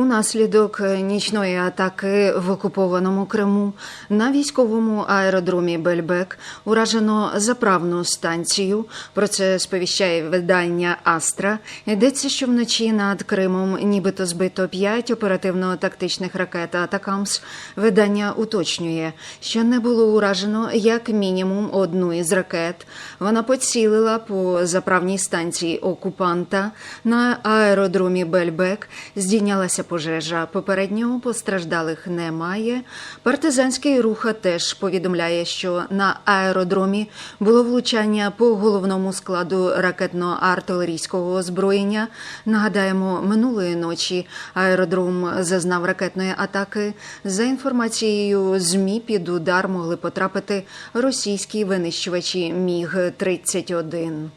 Унаслідок нічної атаки в окупованому Криму на військовому аеродромі Бельбек уражено заправну станцію. Про це сповіщає видання Астра. Йдеться, що вночі над Кримом нібито збито п'ять оперативно-тактичних ракет Атакамс. Видання уточнює, що не було уражено як мінімум одну із ракет. Вона поцілила по заправній станції окупанта на аеродромі Бельбек. Здійнялася пожежа. Попередньо постраждалих немає. Партизанський рух теж повідомляє, що на аеродромі було влучання по головному складу ракетно-артилерійського озброєння. Нагадаємо, минулої ночі аеродром зазнав ракетної атаки. За інформацією ЗМІ під удар могли потрапити російські винищувачі Міг 31